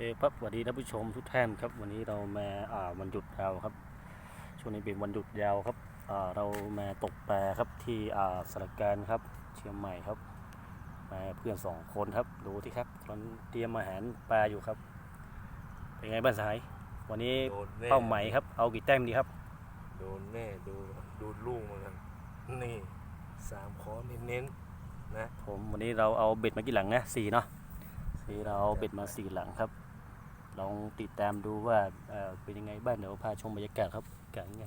เคครับสวัสดีท่านผู้ชมทุกท่านครับ วันนี้เรามาอ่าวันหยุดยาวครับ ช่วงนี้เป็นวันหยุดยาวครับอ่าเรามาตกปลาครับที่อ่าสระการครับ เชียงใหม่ครับมาเพื่อนสองคนครับดูที่ครับกำลังเตรียมอาหารปลาอยู่ครับ เป็นไงบ้างสหาย วันนี้โดนแน่ เป้าหมายครับ เอากี่แต้มดีครับโดนแน่ดูดูลูกเหมือนกันนี่สามคอเน้นๆนะผมวันนี้เราเอาเบ็ดมากี่หลังนะสี่เนาะสี่เราเอาเบ็ดมาสี่หลังครับ ลองติดตามดูว่าเป็นยังไงบ้างเดี๋ยวพาชมบรรยากาศครับอากาศยังไง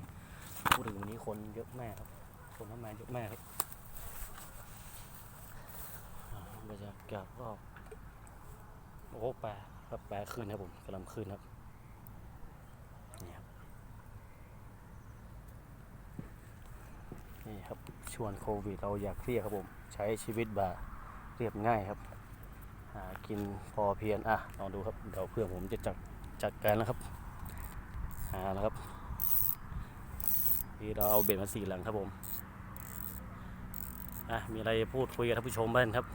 พูดถึงวันนี้คนเยอะมากครับ คนเข้ามาเยอะมากครับบรรยากาศก็โอ้โหปลาครับปลาขึ้นครับผมกำลังขึ้นครับนี่ครับนี่ครับชวงโควิดเราอยากเครียดครับผม ใช้ชีวิตแบบเรียบง่ายครับ หากินพอเพียงอะลองดูครับเดี๋ยวเพื่อนผมจะจัดจัดการแล้วครับ หาแล้วครับนี่เราเอาเบ็ดมาสี่หลังครับผมอะมีอะไรจะพูดคุยกับท่านผู้ชมบ้างครับ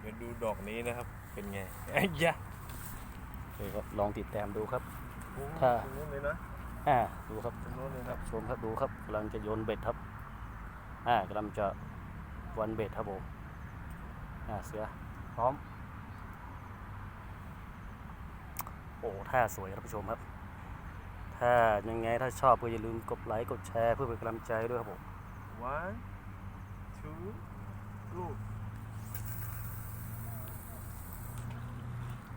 เดี๋ยวดูดอกนี้นะครับ เป็นไงไอ้ยะโอเคครับลองติดตามดูครับโอ้ถ้า ตรงนู้นเลยนะอ่าดูครับ ตรงนู้นเลยครันะบชมครับดูครับกำลังจะโยนเบ็ดครับอ่ากำลังจะวันเบ็ดครับผมอ่าเสือ พร้อม โอ้ท่าสวยครับท่านผู้ชมครับ ถ้ายังไงถ้าชอบก็อย่าลืมกดไลค์กดแชร์เพื่อเป็นกำลังใจด้วยครับผม one two ลูก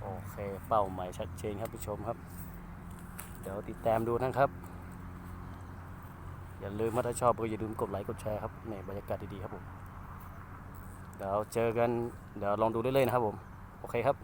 โอเค เป้าหมายชัดเจนครับผู้ชมครับ เดี๋ยวติดตามดูนะครับ อย่าลืมว่าถ้าชอบก็อย่าลืมกดไลค์กดแชร์ครับในบรรยากาศดีๆครับผม เดี๋ยวเจอกันเดี๋ยวลองดูเรื่อยๆนะครับผม โอเคครับ